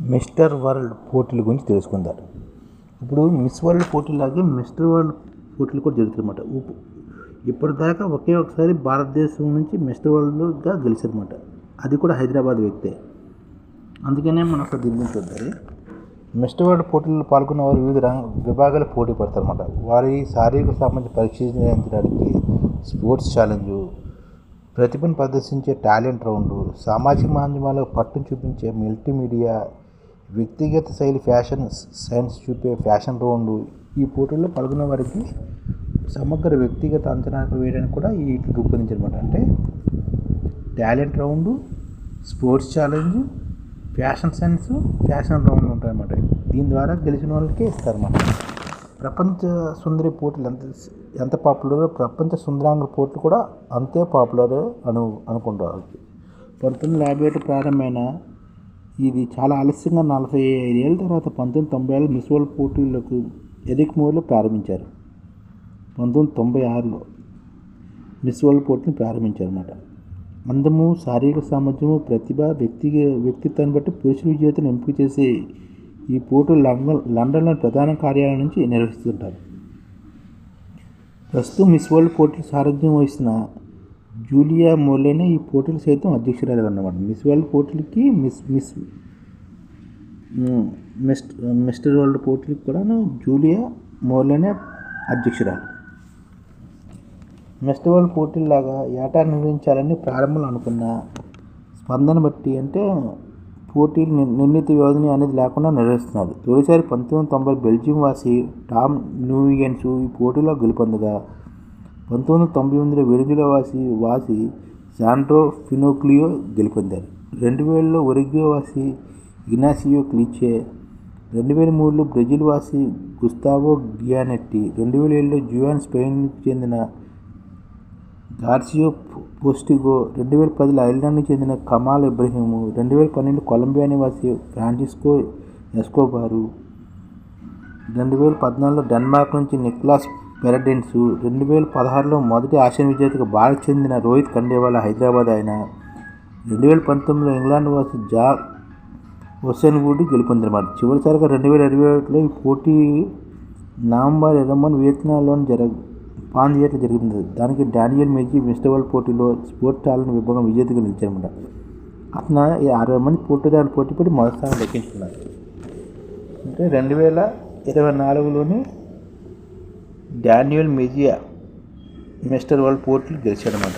Mister world పోటీల గురించి తెలుసుకుందాం. ఇప్పుడు మిస్ వరల్డ్ పోటీలాగే మిస్టర్ వరల్డ్ పోటీలు కూడా జరుగుతాయన్నమాట. ఇప్పు- ఇప్పటిదాకా ఒకే ఒకసారి భారతదేశం నుంచి మిస్టర్ వరల్డ్గా గెలిచారన్నమాట. అది కూడా హైదరాబాద్ వ్యక్తే. అందుకనే మనం అసలు దిగుతుంది మిస్టర్ వరల్డ్ పోటీల్లో పాల్గొన్న వారు వివిధ రంగ విభాగాలు పోటీ పడతారన్నమాట. వారి శారీరక సంబంధించి పరీక్షించడానికి స్పోర్ట్స్ ఛాలెంజ్ ప్రతిభను ప్రదర్శించే టాలెంట్ రౌండ్ సామాజిక మాధ్యమాల్లో పట్టును చూపించే మల్టీమీడియా వ్యక్తిగత శైలి ఫ్యాషన్ సైన్స్ చూపే ఫ్యాషన్ రౌండ్ ఈ పోటీల్లో పాల్గొన్న వారికి సమగ్ర వ్యక్తిగత అంచనాలు వేయడానికి కూడా ఈ రూపొందించారనమాట అంటే talent round sports challenge fashion sense fashion round ఉంటాయన్నమాట. దీని ద్వారా గెలిచిన వాళ్ళకే ఇస్తారన్నమాట. ప్రపంచ సుందరి పోటీలు ఎంత ఎంత పాపులర్ ప్రపంచ సుందరాంగుల పోటీలు కూడా అంతే పాపులర్ అను అనుకుంటారు. పంతొమ్మిది వందల యాభై ఒకటి ప్రారంభమైన ఇది చాలా ఆలస్యంగా నలభై ఐదు ఏళ్ళ తర్వాత పంతొమ్మిది తొంభై ఏళ్ళ మిస్ వరల్డ్ పోటీలకు ఎదిక్మూర్లో ప్రారంభించారు. పంతొమ్మిది తొంభై ఆరులో మిస్ వరల్డ్ పోటీని ప్రారంభించారన్నమాట. అందము శారీరక సామర్థ్యము ప్రతిభ వ్యక్తి వ్యక్తిత్వాన్ని బట్టి పురుష విజేతను ఎంపిక చేసే ఈ పోటీలు లండన్ లండన్లోని ప్రధాన కార్యాలయం నుంచి నిర్వహిస్తుంటారు. ప్రస్తుతం మిస్ వరల్డ్ పోటీలు సారథ్యం వహిస్తున్న జూలియా మోర్లేనే ఈ పోటీలు సైతం అధ్యక్షురాలు అన్నమాట miss world పోటీలకి miss miss mister mister world పోటీలకు కూడాను జూలియా మోర్లేనే అధ్యక్షురాలు. మిస్టర్ వరల్డ్ పోటీలాగా ఏటా నిర్వహించాలని ప్రారంభంలో అనుకున్న స్పందన బట్టి అంటే పోటీలు నిర్ణీత వ్యవధిని అనేది లేకుండా నిర్వహిస్తున్నారు. తొలిసారి పంతొమ్మిది వందల తొంభై బెల్జియం వాసి టామ్ న్యూయన్స్ ఈ పోటీలో గెలుపొందగా పంతొమ్మిది వందల తొంభై ఎనిమిదిలో వెనుజులా వాసి వాసి శాండ్రో ఫినోక్లియో గెలుపొందారు. రెండు వేలలో ఒరిగ్యో వాసి ఇగ్నాసియో క్లిచే రెండు వేల మూడులో బ్రెజిల్ వాసి గుస్తావో గియానెట్టి రెండు వేల ఏడులో జువాన్ స్పెయిన్కి చెందిన గార్సియో పోస్టిగో రెండు వేల పదిలో ఐర్లాండ్కి చెందిన కమాల్ ఇబ్రహీము రెండు వేల పన్నెండు కొలంబియా నివాసి ఫ్రాన్సిస్కో ఎస్కోబారు రెండు వేల పద్నాలుగులో డెన్మార్క్ నుంచి నిక్లాస్ మెరడెన్స్ రెండు వేల పదహారులో మొదటి ఆసియన్ విజేతగా భారత్ చెందిన రోహిత్ కండేవాల హైదరాబాద్ ఆయన రెండు వేల పంతొమ్మిదిలో ఇంగ్లాండ్ వాసి జా హుస్సేన్ వుడ్ గెలుపొందనమాట చివరిసారిగా రెండు వేల ఇరవై ఒకటిలో ఈ పోటీ నవంబర్ ఇరవై వియత్నాంలోని జరగ పాందియేట్లో జరిగింది. దానికి డానియల్ మెజీ మిస్టర్ వరల్డ్ పోటీలో స్పోర్ట్స్ టాలెంట్ విభాగం విజేతగా నిలిచారన్నమాట. అతను ఈ అరవై మంది పోటీదారులు పోటీ పడి మొదటి స్థానం దక్కించుకున్నారు అంటే రెండు వేల ఇరవై నాలుగులోని డానియల్ మెజియా మిస్టర్ వరల్డ్ పోర్ట్లు గెలిచాడనమాట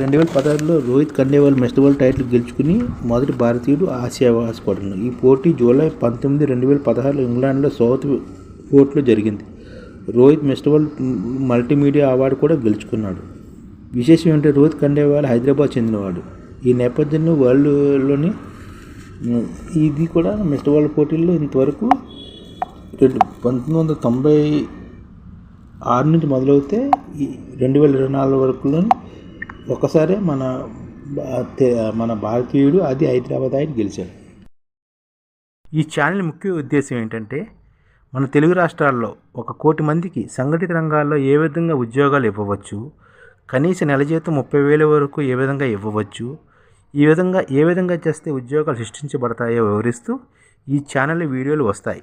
రెండు వేల పదహారులో Rohit Khandelwal mister world title గెలుచుకుని మొదటి భారతీయుడు ఆసియా వాసిపడ్డాడు ఈ పోటీ జూలై పంతొమ్మిది రెండు వేల పదహారులో ఇంగ్లాండ్లో సౌత్ పోర్ట్లో జరిగింది. Rohit mister world multimedia award కూడా గెలుచుకున్నాడు. విశేషం ఏంటంటే రోహిత్ ఖండేవాల్ హైదరాబాద్ చెందినవాడు. ఈ నేపథ్యంలో వరల్డ్లోని ఇది కూడా మిస్టర్ వరల్డ్ పోటీల్లో ఇంతవరకు రెండు పంతొమ్మిది వందల తొంభై ఆరు నుంచి మొదలవుతే ఈ రెండు వేల ఇరవై నాలుగు వరకులో ఒకసారి మన మన భారతీయుడు అది హైదరాబాద్ ఆయన గెలిచాడు. ఈ ఛానల్ ముఖ్య ఉద్దేశం ఏంటంటే మన తెలుగు రాష్ట్రాల్లో ఒక కోటి మందికి సంఘటిత రంగాల్లో ఏ విధంగా ఉద్యోగాలు ఇవ్వవచ్చు కనీస నెల జీతం ముప్పై వేల వరకు ఏ విధంగా ఇవ్వవచ్చు ఈ విధంగా ఏ విధంగా చేస్తే ఉద్యోగాలు సృష్టించబడతాయో వివరిస్తూ ఈ ఛానల్ వీడియోలు వస్తాయి.